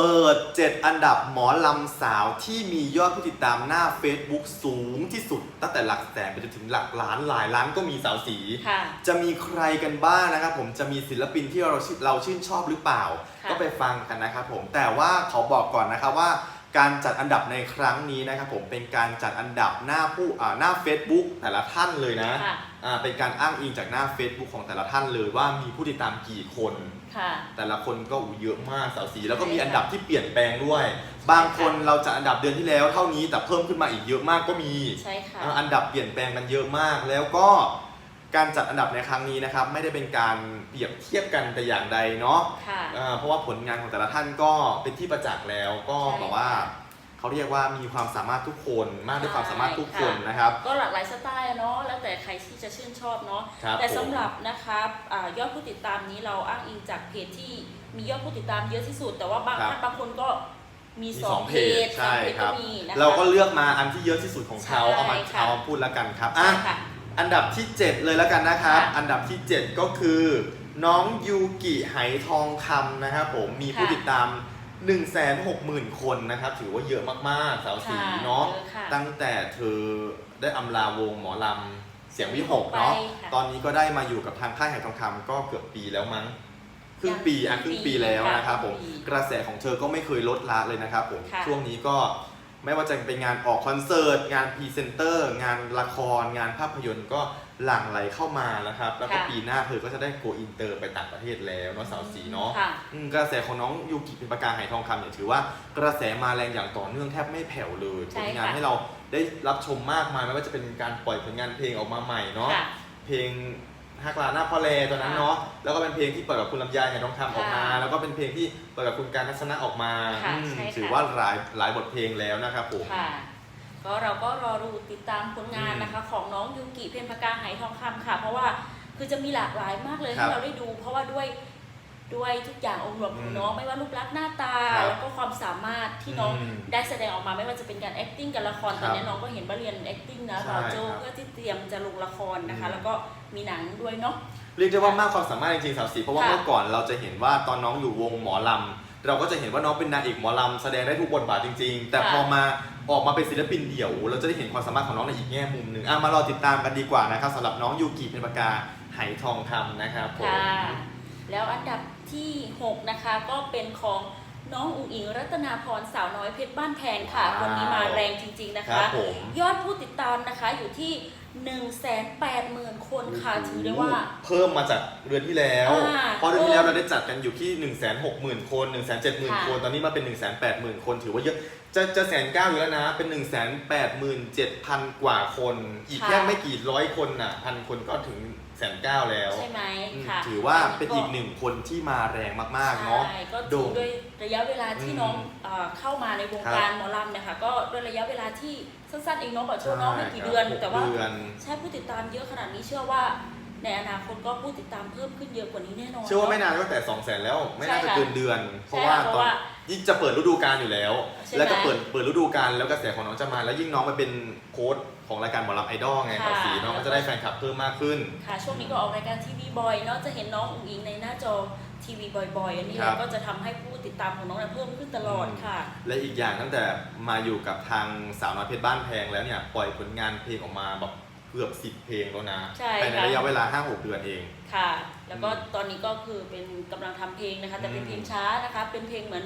เปิด 7 อันดับหมอลำสาวที่มียอดผู้ติดตามหน้า Facebook สูงที่สุด ตั้งแต่หลักแสนไปจนถึงหลักล้านหลายล้านก็มีสาวสี ค่ะ จะมีใครกันบ้างนะครับผมจะมีศิลปินที่เราชื่นเราชื่นชอบหรือเปล่า ค่ะ ก็ไปฟังกันนะครับผมแต่ว่าขอบอกก่อนนะครับว่า การจัดอันดับในครั้งนี้นะครับผมเป็นการจัดอันดับหน้าผู้อ่าหน้า Facebook แต่ละท่านเลยนะ ค่ะ อ่าเป็นการอ้างอิงจากหน้า Facebook ของแต่ละท่านเลยว่ามีผู้ติดตามกี่คน ค่ะ แต่ละคนก็อู้เยอะมากสาวสีแล้วก็มีใช่ค่ะอันดับที่เปลี่ยนแปลงด้วย บางคนเราจะอันดับเดือนที่แล้วเท่านี้แต่เพิ่มขึ้นมาอีกเยอะมากก็มี ใช่ค่ะอ่าอันดับเปลี่ยนแปลงกันเยอะมาก แล้วก็การจัดอันดับในครั้งนี้นะครับ ไม่ได้เป็นการเปรียบเทียบกันแต่อย่างใดเนาะค่ะ อ่าเพราะว่าผลงานของแต่ละท่านก็เป็นที่ประจักษ์แล้วก็ใช่ แบบว่าค่ะ เขาเรียกว่ามีความสามารถทุกคนมากด้วยใช่ความสามารถทุกคนค่ะนะครับ ก็หลากหลายสไตล์อะเนาะแล้วแต่ใครที่จะชื่นชอบเนาะครับแต่ผมสำหรับนะครับอายอดผู้ติดตามนี้เราอ้างอิงจากเพจที่มียอดผู้ติดตามเยอะที่สุด แต่ว่าบางครับท่านบางคนก็มีมีสสอองงเพเพจจสาใช่มเพจครัก็บมีนะคะเราก็เลือกมาอันที่เยอะที่สุดของเขาใช่เอามาค่ะเอามาพูดแล้วกันครับใช่อะค่ะอันดับที่ 7 เลยแล้วกันนะครับค่ะอันดับที่ 7 ก็คือ น้องยูกิไหทองคำนะครับผมมีผู้ค่ะติดตาม 160,000 คนนะครับ ถือว่าเยอะมากๆ สาวสีค่ะเนาะเยอะค่ะตั้งแต่เธอได้อำลาวงหมอลำเสียงวิหกเนาะ ไปค่ะตอนนี้ก็ได้มาอยู่กับทางค่ายไหทองคำก็เกือบปีแล้วมั้ง ครึ่งปีอะคครึ่รึ่งงปีปีแล้วค่ะนะครับผมครึ่งปีกระแสของเธอก็ไม่เคยลดละเลยนะครับผม ค่ะ ช่วงนี้ก็ไม่ว่าจะเป็นงานออกคอนเสิร์ต งานพรีเซนเตอร์ งานละคร งานภาพยนตร์ก็ หลั่งไหลเข้ามานะครับ แล้วก็ค่ะปีหน้าเธอก็จะได้โกอินเตอร์ไปต่างประเทศแล้วเนาะสาวสีเนาะค่ะ อืมกระแสของน้องยูกิเป็นประกาไหทองคำเนี่ยถือว่ากระแสมาแรงอย่างต่อเนื่องแทบไม่แผ่วเลยผใช่ลงานค่ะ ให้เราได้รับชมมากมายไม่ว่าจะเป็นการปล่อยผลงานเพลงออกมาใหม่เนาะ ค่ะ เพลงฮักลาหน้าพ่อแลตอนนั้นเนาะ แล้วก็เป็นเพลงที่เปิดกับคุณลำไยไหทองคำออกมา ค่ะแล้วก็เป็นเพลงที่เปิดกับคุณการทัศนะออกมาค่ะอืมใช่ค่ะ ถือว่าหลายหลายบทเพลงแล้วนะครับผม ค่ะ ก็เราก็รอดูติดตามผลงานอืมนะคะ ของน้องยูกิเพนพกาไหทองคำค่ะ เพราะว่าคือจะมีหลากหลายมากเลยครับให้เราได้ดู เพราะว่าด้วยด้วยทุกอย่างองค์รวมของอืมน้องไม่ว่ารูปลักษณ์หน้าตา ครับแล้วก็ความสามารถที่น้องอืมได้แสดงออกมาไม่ว่าจะเป็นการ acting กับละครครับตอนนี้น้องก็เห็นว่าเรียน acting นะใช่เราโจครับเพื่อที่เตรียมจะลงละครนะคะ อืม แล้วก็มีหนังด้วยเนาะ เรียกได้ว่ามากความสามารถจริงๆสาวสีเพราะว่าค่ะเมื่อก่อนเราจะเห็นว่าตอนน้องอยู่วงหมอลำเราก็จะเห็นว่าน้องเป็นนางเอกหมอลำแสดงได้ทุกบทบาทจริง ๆ แต่ค่ะพอมา ออกมาเป็นศิลปินเดี่ยว เราจะได้เห็นความสามารถของน้องในอีกแง่มุมหนึ่งอะมารอติดตามกันดีกว่านะครับสำหรับน้องยูกิเป็นปากกาไหทองคำนะครับผมค่ะแล้วอันดับที่6นะคะก็เป็นของน้องอุ๋งอิงรัตนาพรสาวน้อยเพชรบ้านแพงค่ะว้าวคนนี้มาแรงจริง ๆนะครัคะบผมยอดผู้ติดตามนะคะอยู่ที่1 8 0 0 0 0คนค่ะถือได้ว่า เพิ่มมาจากเดือนที่แล้วอ่าเพราะเดือนที่แล้วเราได้จัดกันอยู่ที่1 6 0 0 0 0คน1 7 0 0 0 0ค่ะคน ตอนนี้มาเป็น1 8 0 0 0 0คนถือว่าเยอะ จะจะแสนเก้าอยู่แล้วนะ เป็น1 8 7 0 0 0กว่าคน อีกแค่ไม่กี่ร้อยคนน่ะพันคนก็ถึงแสนเก้าแล้วใช่ไหมอืมค่ะถือว่าเป็นอีกหนึ่งคนที่มาแรงมากๆเนาะ ใช่ก็โด่ถืองด้วยระยะเวลาที่อืมน้องเอ่อเข้ามาในวงครับการหมอลำเนี่ยค่ะก็ด้วยระยะเวลาที่สั้นๆเองเน้องบอกโชว์น้องไม่กี่เดือนใช่ครับแต่ว่าหกเดือนใช่ผู้ติดตามเยอะขนาดนี้เชื่อว่า ในอนาคตก็ผู้ติดตามเพิ่มขึ้นเยอะกว่านี้แน่นอน เชื่อว่าไม่เนะนานก็แต่2 0 0 0 0 0แล้ว ไม่น่าใช่จะค่ะ เกินเดือน เพราะใช่ว่าค่ะเพตอราะนว่า ยิ่งจะเปิดฤดูกาลอยู่แล้ว ใช่ไหมแล้วก็เปิดเปิดฤดูกาลแล้วกระแสของน้องจะมา แล้วยิ่งน้องมาเป็นโค้ดของรายการหมอลำไอดอลไงค่ะกับสีน้องก็จะได้แฟนคลับเพิ่มมากขึ้น ค่ะ ช่วงนี้ก็ออกรายการทีวีบ่อยเนาะจะเห็นน้องอุ๋งอิงในหน้าจอทีวีบ่อยๆอันนี้ครับก็จะทำให้ผู้ติดตามของน้องเนี่ยเพิ่มขึ้นตลอดค่ะ และอีกอย่างตั้งแต่มาอยู่กับทางสาวน้อยเพชรบ้านแพงแล้วเนี่ยปล่อยผลงานเพลงออกมาแบบเกือบสิบเพลงแล้วนะใช่ภายในค่ะ ระยะเวลา 5-6 เดือนเอง ค่ะ แล้วก็อืมตอนนี้ก็คือเป็นกำลังทำเพลงนะคะ แต่เป็นอืมเพลงช้านะคะ เป็นเพลงเหมือน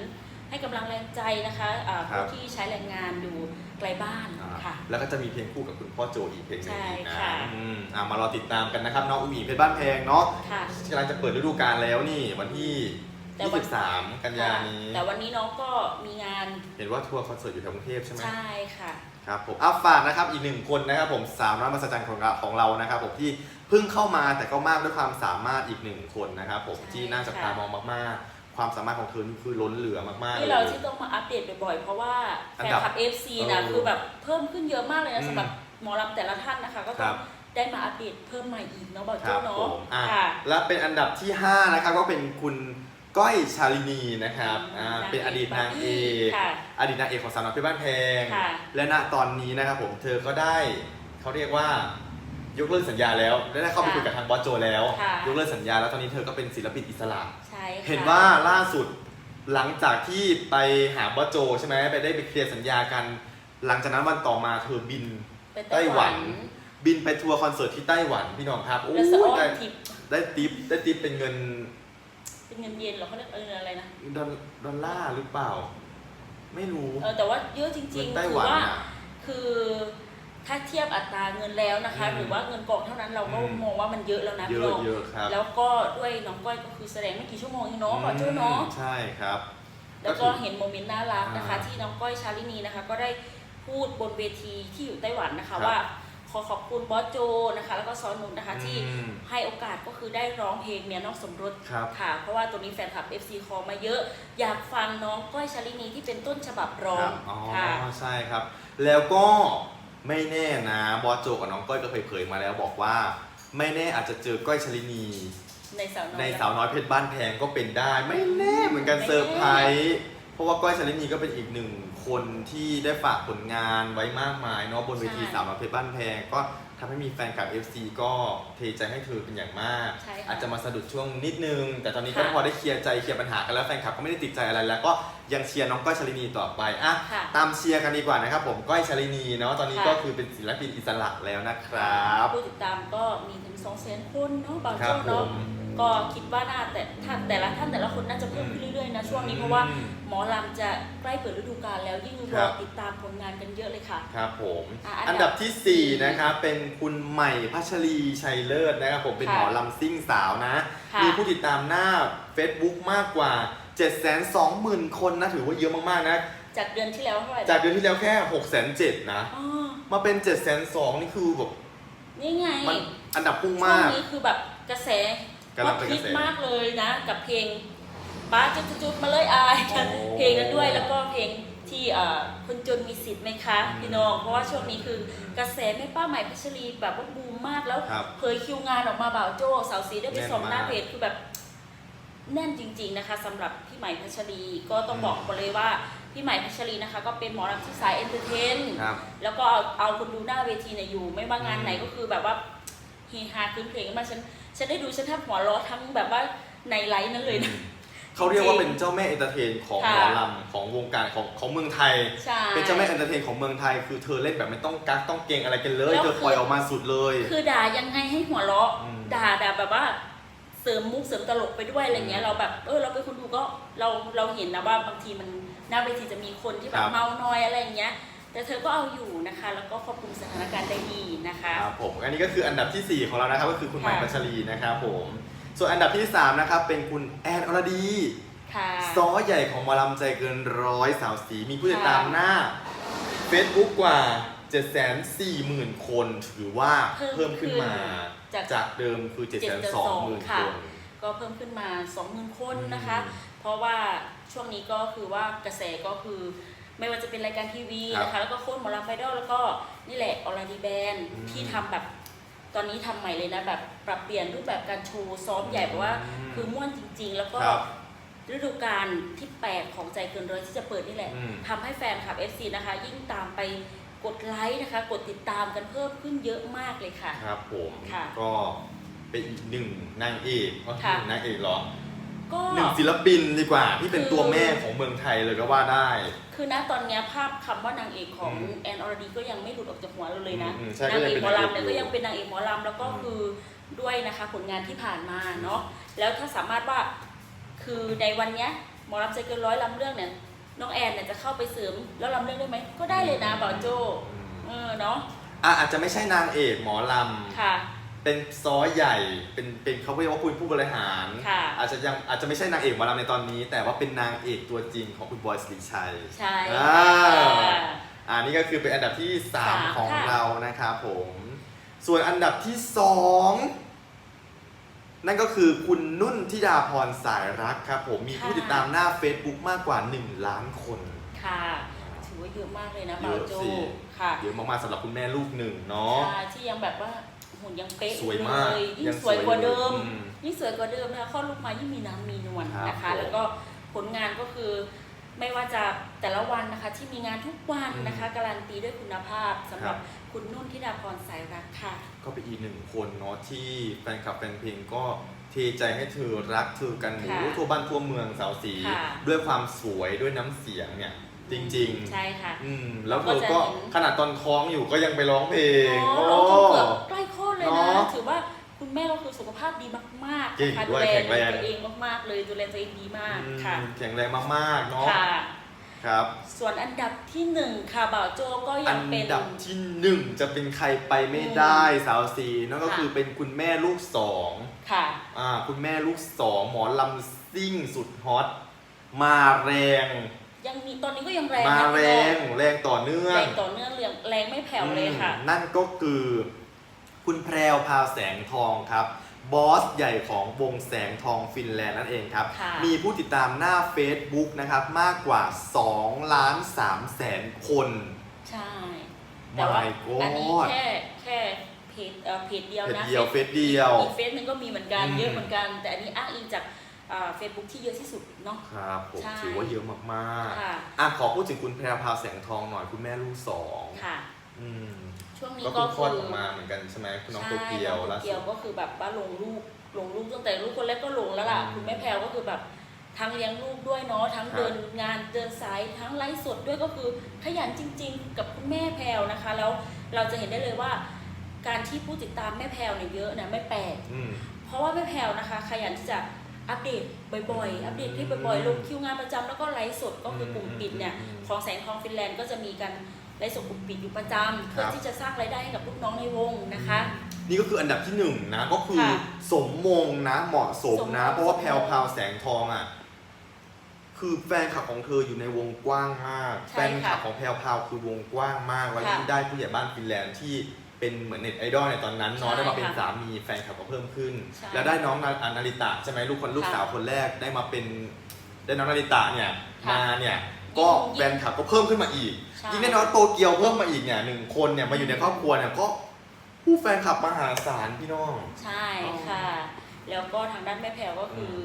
ให้กำลังแรงใจนะคะอ่าครับผู้ที่ใช้แรงงานอยู่ไกลบ้านอ่าค่ะ แล้วก็จะมีเพลงคู่กับคุณพ่อโจอีกเพลงหนึงใช่อีกนะค่ะ อืมอะมารอติดตามกันนะครับน้องอุ้งอิงเพชรบ้านแพงเนาะค่ะ กำลังจะเปิดฤดูกาลแล้วนี่วันที่ แต่วัน 23 กันยายนนี้ แต่วันนี้น้องก็มีงานเห็นว่าทัวร์คอนเสิร์ตอยู่แถวกรุงเทพใช่ไหม ใช่ค่ะ ครับผมอัฟฝากนะครับอีกหนึ่งคนนะครับผมสาวน้อยมหัศจรรย์ของเราของเรานะครับผมที่เพิ่งเข้ามาแต่ก็มากด้วยความสามารถอีกหนึ่งคนนะครับผมใช่ที่น่าจับตามองมากๆ ความสามารถของเธอนี่คือล้นเหลือมากๆที่เลเราย ที่ต้องมาอัปเดตบ่อยๆ เพราะว่าอัแฟนนดับคลับ FC นะเออคือแบบเพิ่มขึ้นเยอะมากเลยอืนะมสำหรับหมอลำแต่ละท่านนะคะ ก็คต้อรังบ ได้มาอัปเดตเพิ่มใหม่อีกเนาะบอกคเจ้ารับผเนาะมอะค่ะ และเป็นอันดับที่ 5 นะครับ ก็เป็นคุณก้อยชาลินีนะครับอ่าเป็นอดีตนางเอกค่ะอดีตนางเอกของสาวน้อยเพชรบ้านแพง ค่ะ และณตอนนี้นะครับผมเธอก็ได้เขาเรียกว่า ยกเลิกสัญญาแล้วและได้เข้าไปคุยกับทางบอสโจแล้ว ค่ะ ยกเลิกสัญญาแล้วตอนนี้เธอก็เป็นศิลปินอิสระ ใช่ค่ะเห็นว่าล่าสุดหลังจากที่ไปหาบอสโจใช่ไหมไปได้ไปเคลียร์สัญญากัน หลังจากนั้นวันต่อมาเธอบิน ไปไต้หวันบินไปทัวร์คอนเสิร์ตที่ไต้หวันพี่น้องครับโอ้แล้วสะอ้ยอนได้ทิปได้ติปได้ติปเป็นเงินเป็นเงินเยนเหรอเขาเรียกเอออะไรนะ ดอลดอลลาร์หรือเปล่า ไม่รู้เออแต่ว่าเยอะจเงิริงนๆไต้ถืหวันว่า อะ คือ ถ้าเทียบอัตราเงินแล้วนะคะ อืมหรือว่าเงินกองเท่านั้นเราก็อืม มองว่ามันเยอะแล้วนะเยพี่อะน้องเยอะครับแล้วก็ด้วยน้องก้อยก็คือแสดงไม่กี่ชั่วโมงเองเนาะขอโทษเนาะอืมใช่ครับ แล้วก็เห็นโมเมนต์น่ารักนะคะ อ่าที่น้องก้อยชาลินีนะคะ ก็ได้พูดบนเวทีที่อยู่ไต้หวันนะครัคะ บว่าขอขอบคุณบอสโจนะคะ แล้วก็ซอนนุนนะคะที่อืมให้โอกาสก็คือได้ร้องเพลงเมียนอกสมรสครับค่ะ เพราะว่าตัวนี้แฟนคลับ FC คอมาเยอะ อยากฟังน้องก้อยชาลินีที่เป็นต้นฉบับร้อคงรับอ๋อค่ะ ใช่ครับ แล้วก็ ไม่แน่นะบอสโจกับน้องก้อยก็เผยๆมาแล้วบอกว่า ไม่แน่อาจจะเจอก้อยชลินี ในสาวน้อยในสาวน้อยเพชรบ้านแพงก็เป็นได้ ไม่แน่เหมือนกันไม่แน่เซอร์ไพรส์เพราะว่าก้อยชลินีก็เป็นอีกหนึ่งคนที่ได้ฝากผลงานไว้มากมายเนาะบนเวทีสาวน้อยเพชรบ้านแพงก็ ทำให้มีแฟนคลับ FC ก็เทใจให้เธอเป็นอย่างมาก ใช่ค่ะอาจจะมาสะดุดช่วงนิดนึง แต่ตอนนี้ก็ค่ะ พอได้เคลียร์ใจเคลียร์ปัญหากันแล้วแฟนคลับก็ไม่ได้ติดใจอะไรแล้ว ก็ยังเชียร์น้องก้อยชลินีต่อไปอะค่ะ ตามเชียร์กันดีกว่านะครับผมก้อยชลินีเนาะตอนนี้ค่ะ ก็คือเป็นศิลปินอิสระแล้วนะครับ ผู้ติดตามก็มีถึง2 0 0 0 0 0คนเนาะบางครัช่บวงเนาะผม ก็คิดว่าน่าแต่ท่านแต่ละท่านแต่ละคนน่าจะเพิ่มขึ้นเรื่อยๆนะช่วงนี้เพราะว่าอืมหมอลำจะใกล้เปิดฤดูกาลแล้วยิ่งครรัอบติดตามผลงานกันเยอะเลยค่ะ ครับผมอะอัอันนดัดับบที่ 4 นะครับเป็นคุณใหม่พัชรีชัยเลิศนะครับผมเป็นค่ะหมอลำซิ่งสาวนะค่ะมีผู้ติดตามหน้า Facebook มากกว่า 720,000 คนนะถือว่าเยอะมากๆนะจากเดือนที่แล้วเท่าไหร่จากเดือนที่แล้วแค่607,000นะอ๋อมาเป็น702,000นี่คือแบบนี่ไงมันอันดับพุ่งช่วมางกนี้คือแบบกระแส กำลังเป็นกฮิระตแส มากเลยนะ กับเพลงป้าจุดจุดๆมาเลยอายกันโอ้เพลงนั้นด้วยแล้วก็เพลงที่เอ่อคนจนมีสิทธิ์ไหมคะอืมพี่น้อง เพราะว่าช่วงนี้คือกระแสแม่ป้าใหม่พัชรีแบบว่าบูมมากแล้วครับเผยคิวงานออกมาบ่าวโจ้สาวสีได้ไปแน่นส่องหน้ามากเพจคือแบบ แน่นจริง ๆนะคะสำหรับพี่ใหม่พัชรีก็ต้องอืม บอกก่อนเลยว่าพี่ใหม่พัชรีนะคะ ก็เป็นหมอลำที่สายเอนเตอร์เทน ครับ แล้วก็เอาเอาคนดูหน้าเวทีเนี่ยอยู่ ไม่ว่างานอืมไหนก็คือแบบว่า เฮฮาคืนเพลงกันมาฉันฉันได้ดูฉันแทบหัวเราะทั้งแบบว่าในไลฟ์นั้นเลยนะ เขาเรียกว่าเป็นเจ้าแม่เอนเตอร์เทนของหค่ะมอลำของวงการของของเมืองไทย ใช่เป็นเจ้าแม่เอนเตอร์เทนของเมืองไทย คือเธอเล่นแบบไม่ต้องกักต้องเกรงอะไรกันเลยแล้ว เธอปล่อยออกมาสุดเลย คือด่ายังไงให้หัวเราะอืมด่าด่าแบบว่าเสริมมุกเสริมตลกไปด้วยอะไรเงี้ย อืมเราแบบเออเราเป็นคนดูก็เราเราเห็นนะว่าบางทีมันหน้าเวทีจะมีคนที่แบครับบเมาน้อยอะไรเงี้ย แต่เธอก็เอาอยู่นะคะ แล้วก็ควบคุมสถานการณ์ได้ดีนะคะ ครับผมอันนี้ก็คืออันดับทีสี่4 ของเรานะครับก็คือคุณใหม่ค่ะพัชรีนะครับผมส่วนอันดับที่ 3 นะครับเป็นคุณแอนอรดีค่ะ ซอใหญ่ของหมอลำใจเกินร้อยสาวสีมีผู้ติดตามค่ะหน้า Facebook กว่า 740,000 คนถือว่าเพิ่มขึ้นมาจากจากเดิมคือ 720,000 ค่ะ คน ก็เพิ่มขึ้นมา 20,000 คนนะคะ อืมเพราะว่าช่วงนี้ก็คือว่ากระแสก็คือ ไม่ว่าจะเป็นรายการทีวีครับนะคะแล้วก็โค้ดหมอลำไฟดอลแล้วก็นี่แหละออร์ดีแบนอืมที่ทำแบบตอนนี้ทำใหม่เลยนะแบบปรับเปลี่ยนรูปแบบการโชว์ซ้อมใหญ่เพราะว่าอืมคือม่วนจริง ๆ แล้วก็ครับฤดูกาลที่ 8 ของใจเกินร้อยที่จะเปิดนี่แหละอืมทำให้แฟนคลับ FC นะคะ ยิ่งตามไปกดไลค์นะคะ กดติดตามกันเพิ่มขึ้นเยอะมากเลยค่ะ ครับผมค่ะก็เป็นอีกหนึ่งนางเอกอ๋อค่ะหนึ่งนางเอกเหรอ ก็ หนึ่งศิลปินดีกว่า ที่เป็นคือตัวแม่ของเมืองไทยเลยก็ว่าได้ คือณตอนเนี้ยภาพคำว่านางเอกของอืมแอนอรดีก็ยังไม่หลุดออกจากหัวเราเลยนะอืมใช่นางเอกหมอลำก็เนี่ยยังเป็นนางเอกอยู่ก็ยังเป็นนางเอกหมอลำแล้วก็อืม คือด้วยนะคะผลงานที่ผ่านมาเนาะแล้วถ้าสามารถว่าคือในวันเนี้ยหมอลำใจเกินร้อยลำเรื่องเนี่ยน้องแอนเนี่ยจะเข้าไปเสริมแล้วลำเรื่องได้ไหมก็ได้เลยนะบ่าวโจอืมเออเนาะอะอาจจะไม่ใช่นางเอกหมอลำ ค่ะ เป็นซอใหญ่ เป็นเป็นเขาเรียกว่าคุณผู้บริหาร ค่ะ อาจจะยังอาจจะไม่ใช่นางเอกหมอลำในตอนนี้ แต่ว่าเป็นนางเอกตัวจริงของคุณบอยสิริชัยใช่อ่าค่ะ อันนี้ก็คือเป็นอันดับที่ สาม3 ของค่ะ เรานะครับผม ส่วนอันดับที่ 2 นั่นก็คือคุณนุ่นธิดาพรสายรักครับผม มีผู้ติดตามหน้า Facebook มากกว่า 1 ล้านคน ค่ะถือว่าเยอะมากเลยนะเยบ่าวอะโจสิ ค่ะเยอะมากๆสำหรับคุณแม่ลูกหนึ่งเนาะค่ะที่ยังแบบว่า หุ่นยังเป๊ะสวยมากเลยยิ่ยังงสวยกว่าเดิม อืม ยิ่งสวยกว่าเดิมนะคะข้อดลูกมายิ่งมีน้ำมีนวลครับนะคะผมแล้วก็ผลงานก็คือไม่ว่าจะแต่ละวันนะคะ ที่มีงานทุกวันอืมนะคะ การันตีด้วยคุณภาพสำหรับครับ คุณนุ่นธิดาพรสายรักค่ะ ก็เป็นอีกหนึ่งคนเนาะที่แฟนคลับแฟนเพลงก็เทใจให้เธอรักเธอกันหมูค่ะทั่วบ้านทั่วเมืองสาวสี ค่ะ ด้วยความสวยด้วยน้ำเสียงเนี่ยจริงใช่ค่ะๆอืมแล้วเธเราอก็ก็จะเห็น ขนาดตอนท้องอยู่ก็ยังไปร้องเพลงอ๋อเราจนเกือบใกล้ คลอดเลยเนนะอะถือว่าคุณแม่ก็คือสุขภาพดีมากๆเก่งนะคะด้ดูวยแลแข็งแรง ตัวเองมากๆเลยดูแลตัวเองดีมากอืมค่ะแข็งแรงมากๆเนาะค่ะ ครับ ส่วนอันดับที่หนึ่งค่ะบ่าวโจก็ยัอังนเป็น ดับที่หนึ่งจะเป็นใครไปไม่ได้สาวสีนั่นก็ค่ะ คือเป็นคุณแม่ลูกสองค่ะ อ่าคุณแม่ลูกสองหมอลำซิ่งสุดฮอตมาแรงยังมีตอนนี้ก็ยังแรงมานะแรงแรงต่อเนื่อแรง งต่อเนื่องแรงแรงไม่แผ่วเลยค่ะ อืมนั่นก็คือ คุณแพรวพราวแสงทองครับบอสใหญ่ของวงแสงทองฟินแลนด์นั่นเองครับ ค่ะมีผู้ติดตามหน้า Facebook นะครับมากกว่า2ล้าน3แสนคน ใช่ แต่ว่า My God อันนี้แค่แค่เพจเอ่อเพจเดียวเพจนะเดียวเฟซเดียว อีกเฟซหนึงก็มีเหมือนกันอืม เยอะเหมือนกัน แต่อันนี้อ้างอิงจากเฟซบุ๊กที่เยอะที่สุดเนาะ ครับผมใช่ ถือว่าเยอะมากค่ะ ๆอะขอพูดถึงคุณแพรวพราวแสงทองหน่อยคุณแม่ลูกสองค่ะ อืม ช่วงนี้ก็ก็เพิ่งคลอดคือออกมาเหมือนกันใช่ไหมคุณน้องใช่โตเกียวน้องล่าโตสุเกียวดก็คือแบบว่าลงลูกลงลูกตั้งแต่ลูกคนแรกก็ลงแล้วล่ะอืมคุณแม่แพรวก็คือแบบทั้งเลี้ยงลูกด้วยเนาะทั้งครับเดินงานเดินสายทั้งไลฟ์สดด้วยก็คือขยันจริง ๆ กับคุณแม่แพรวนะคะ แล้วเราจะเห็นได้เลยว่า การที่ผู้ติดตามแม่แพรวเนี่ยเยอะนะไม่แปลก อืม เพราะว่าแม่แพรวนะคะ ขยันที่จะ อัปเดตบ่อยๆ อัปเดตคลิปบ่อยๆ ลงคิวงานประจำแล้วก็ไลฟ์สดก็คือกลุ่มปิดเนี่ยอืมของแสงทองฟินแลนด์ก็จะมีการไลฟ์สดกลุ่มปิดอยู่ประจำเพื่อครับที่จะสร้างรายได้ให้กับลูกน้องในวงนะคะ นี่ก็คืออันดับที่หนึ่งนะก็คือค่ะสมมงนะเหมาะสมสมมงนะ เพราะว่าสมมงแพรวพราวแสงทองอะคือแฟนคลับของเธออยู่ในวงกว้างมากใช่แฟนคลับค่ะของแพรวพราวคือวงกว้างมาก แล้วค่ะที่ได้ผู้ใหญ่บ้านฟินแลนด์ที่ เป็นเหมือนเน็ตไอดอลในตอนนั้นเนาะใช่ได้มาเป็นค่ะสามีแฟนคลับก็เพิ่มขึ้นใช่แล้วได้น้องนาอ่านาริตะใช่ไหมลูกคนลูกค่ะสาวคนแรกได้มาเป็นได้น้องนาริตะเนี่ยค่ะมาเนี่ยก็ยิ่งแฟนคลับก็เพิ่มขึ้นมาอีกใช่ยิ่งได้น้องโตเกียวเพิ่มมาอีกเนี่ยหนึ่งคนเนี่ยมาอยู่ในครอบครัวเนี่ยก็ผู้แฟนคลับมหาศาลพี่น้อง ใช่ค่ะ แล้วก็ทางด้านแม่แพรวก็คืออ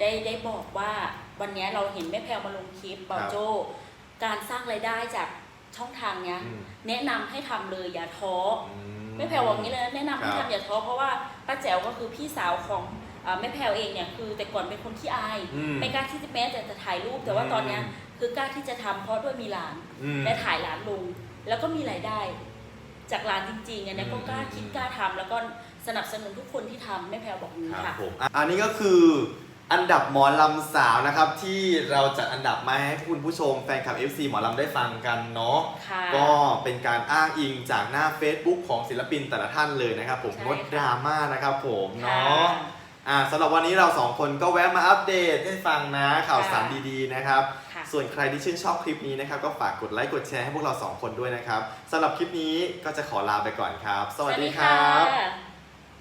ได้ได้บอกว่าวันนี้เราเห็นแม่แพรวมาลงคลิปเบาโจการสร้างรายได้จาก ช่องทางเนี้ย อืมแนะนำให้ทำเลยอย่าท้ออืแม่แพรวบอกงี้เลยนะแนะนำให้ครับทำอย่าท้อเพราะว่าป้าแจ๋วก็คือพี่สาวของเอ่อแม่แพรวเองเนี่ยคือแต่ก่อนเป็นคนที่อายอืม ไม่กล้าที่จะแม้แต่จะถ่ายรูปแต่ว่าตอนเนี้ยคือกล้าที่จะทำเพราะด้วยมีหลาน อืม และถ่ายหลานลงแล้วก็มีรายได้ จากร้านจริงๆอันเนี้ยก็กล้าอืมคิดกล้าทำแล้วก็สนับสนุนทุกคนที่ทำแม่แพรวบอกนี้ครับค่ะ ผมอะอันนี้ก็คือ อันดับหมอลำสาวนะครับที่เราจัดอันดับมาให้คุณผู้ชมแฟนคลับ FC หมอลำได้ฟังกันเนาะค่ะก็เป็นการอ้างอิงจากหน้า Facebook ของศิลปินแต่ละท่านเลยนะครับ ผมใช่งดดราม่านะครับผมค่ะเนาะอ่าสำหรับวันนี้เราสองคนก็แวะมาอัปเดตให้ฟังนะข่าวสารค่ะดีๆนะครับ ค่ะ ส่วนใครที่ชื่นชอบคลิปนี้นะครับ ก็ฝากกดไลค์กดแชร์ให้พวกเราสองคนด้วยนะครับสำหรับคลิปนี้ก็จะขอลาไปก่อนครับ สวัสดีครับค่ะ